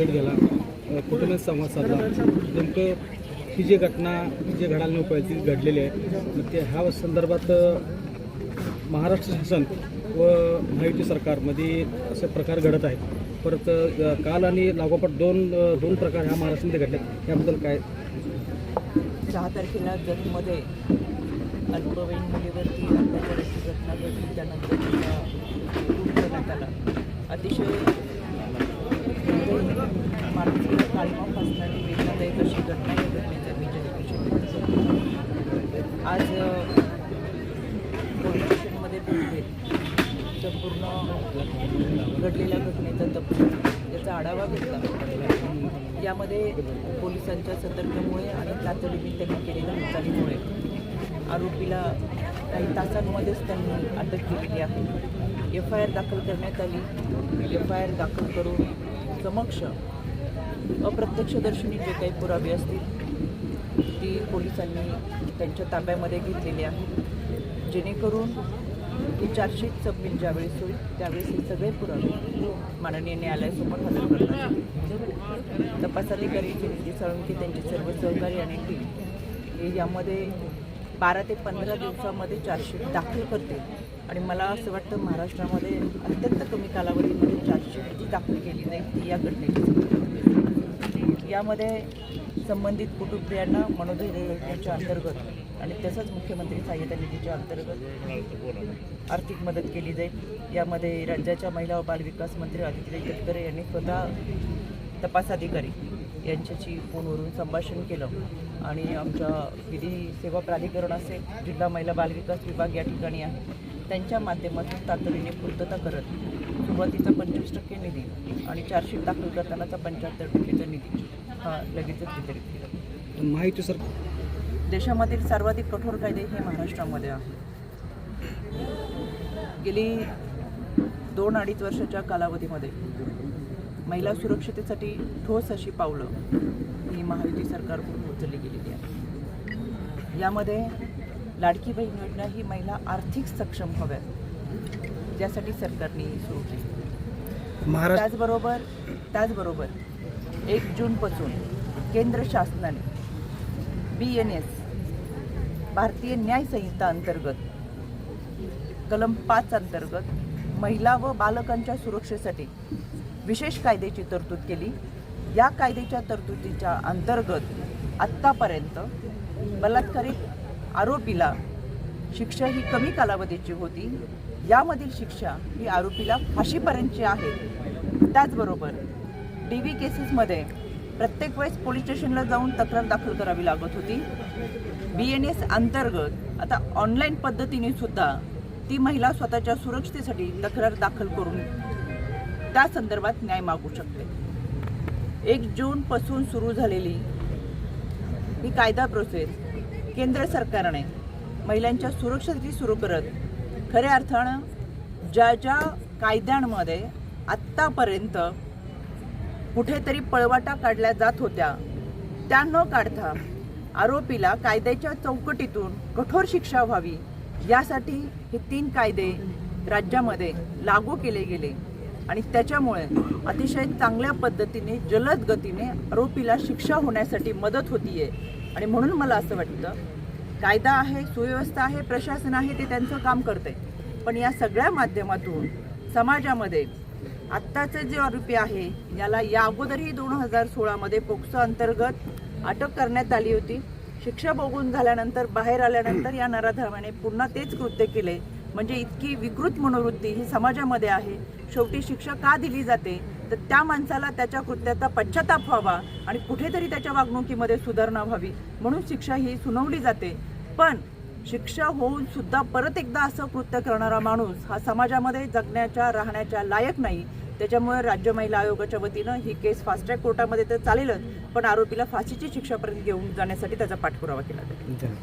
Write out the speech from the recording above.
भेट गेला कुठूनच संवाद साधला नेमकं ही जी घटना ही जी घडायला नको आहे ती घडलेली आहे मग ते ह्या संदर्भात महाराष्ट्र शासन व महायुती सरकारमध्ये असे प्रकार घडत आहेत. परत काल आणि लागोपाठ दोन दोन प्रकार ह्या महाराष्ट्रामध्ये घडले त्याबद्दल काय? सहा तारखेला जगमध्ये अल्पवयीन मुलीवरती अत्याचाराची घटना घडली. त्यानंतर अतिशय माणसाला काळीमा फासणारी वेदनादायक अशी घटना या घटनेचा आज पोलीस स्टेशनमध्ये संपूर्ण घडलेल्या घटनेचा तपशील. त्याचा आढावा घेतला. यामध्ये पोलिसांच्या सतर्कमुळे आणि तातडीने त्यांनी केलेल्या हालचालीमुळे आरोपीला काही तासांमध्येच त्यांनी अटक केलेली आहे एफ आय आर दाखल करण्यात आली. एफ आय आर दाखल करून समक्ष अप्रत्यक्षदर्शनी जे काही पुरावे असतील ती पोलिसांनी त्यांच्या ताब्यामध्ये घेतलेली आहे. जेणेकरून ही चार्जशीट सबमिट ज्यावेळेस होईल त्यावेळेस हे सगळे पुरावे माननीय न्यायालयासमोर हजर करणार तपासाधिकारी तपास अधिकारी साळुंके त्यांचे सर्व सहकारी आणि टीम हे यामध्ये बारा ते पंधरा दिवसामध्ये चार्जशीट दाखल करते आणि मला असं वाटतं महाराष्ट्रामध्ये अत्यंत कमी कालावधीमध्ये चार्जशीट जी दाखल केली जाईल ती या घटनेची. यामध्ये संबंधित कुटुंबियांना मनोदय योजनेच्या अंतर्गत आणि तसंच मुख्यमंत्री सहाय्यता निधीच्या अंतर्गत आर्थिक मदत केली जाईल. यामध्ये राज्याच्या महिला व बालविकास मंत्री आदित्य तटकरे यांनी स्वतः तपास अधिकारी यांच्याशी फोनवरून संभाषण केलं आणि आमच्या विधी सेवा प्राधिकरण असेल जिल्हा महिला बालविकास विभाग या ठिकाणी आहे. त्यांच्या माध्यमातून तातडीने पूर्तता करत सुरुवातीचा पंचवीस टक्के निधी आणि चार्जशीट दाखल करतानाचा पंच्याहत्तर टक्केचा निधी. हा लगेचच वितरित केला. महायुती सरकार देशामधील सर्वाधिक कठोर कायदे हे महाराष्ट्रामध्ये आहे गेली दोन अडीच वर्षाच्या कालावधीमध्ये महिला सुरक्षतेसाठी ठोस अशी पावलं ही महायुती सरकारकडून उचलली गेलेली आहे यामध्ये लाडकी बहीण योजना ही महिला आर्थिक सक्षम हव्यात. यासाठी सरकारने सुरू केली. त्याचबरोबर त्याचबरोबर एक जूनपासून केंद्र शासनाने बी एन एस भारतीय न्याय संहिता अंतर्गत कलम पाच अंतर्गत महिला व बालकांच्या सुरक्षेसाठी विशेष कायद्याची तरतूद केली. या कायद्याच्या तरतुदीच्या अंतर्गत आत्तापर्यंत बलात्कारित आरोपीला शिक्षा ही कमी कालावधीची होती. यामधील शिक्षा ही आरोपीला फाशीपर्यंतची आहे. त्याचबरोबर डी व्ही केसेसमध्ये प्रत्येक वेळेस पोलीस स्टेशनला जाऊन तक्रार दाखल करावी लागत होती. बी एन एस अंतर्गत आता ऑनलाईन पद्धतीने सुद्धा ती महिला स्वतःच्या सुरक्षतेसाठी तक्रार दाखल करून त्या संदर्भात न्याय मागू शकते. एक जूनपासून सुरू झालेली ही कायदा प्रोसेस केंद्र सरकारने महिलांच्या सुरक्षेसाठी सुरू करत खऱ्या अर्थानं ज्या ज्या कायद्यांमध्ये आत्तापर्यंत कुठेतरी पळवाटा काढल्या जात होत्या त्या न काढता आरोपीला कायद्याच्या चौकटीतून कठोर शिक्षा व्हावी यासाठी हे तीन कायदे राज्यामध्ये लागू केले गेले. आणि त्याच्यामुळे अतिशय चांगल्या पद्धतीने जलद गतीने आरोपीला शिक्षा होण्यासाठी मदत होतीये. आणि म्हणून मला असं वाटतं कायदा आहे सुव्यवस्था आहे प्रशासन आहे ते त्यांचं काम करते पण या सगळ्या माध्यमातून समाजामध्ये आत्ताचे जे आरोपी आहे याला या अगोदरही दोन हजार सोळामध्ये पोक्सो अंतर्गत अटक करण्यात आली होती. शिक्षा भोगून झाल्यानंतर बाहेर आल्यानंतर या नराधमाने पुन्हा तेच कृत्य केले. म्हणजे इतकी विकृत मनोवृत्ती ही समाजामध्ये आहे. शेवटी शिक्षा का दिली जाते? तर त्या माणसाला त्याच्या कृत्याचा पश्चाताप व्हावा आणि कुठेतरी त्याच्या वागणुकीमध्ये सुधारणा व्हावी. म्हणून शिक्षा ही सुनावली जाते. पण शिक्षा होऊन सुद्धा परत एकदा असं कृत्य करणारा माणूस हा समाजामध्ये जगण्याच्या राहण्याच्या लायक नाही. त्याच्यामुळे राज्य महिला आयोगाच्या वतीनं ही केस फास्ट ट्रॅक कोर्टामध्ये तर चालेलच पण आरोपीला फाशीची शिक्षापर्यंत घेऊन जाण्यासाठी त्याचा पाठपुरावा केला जाईल.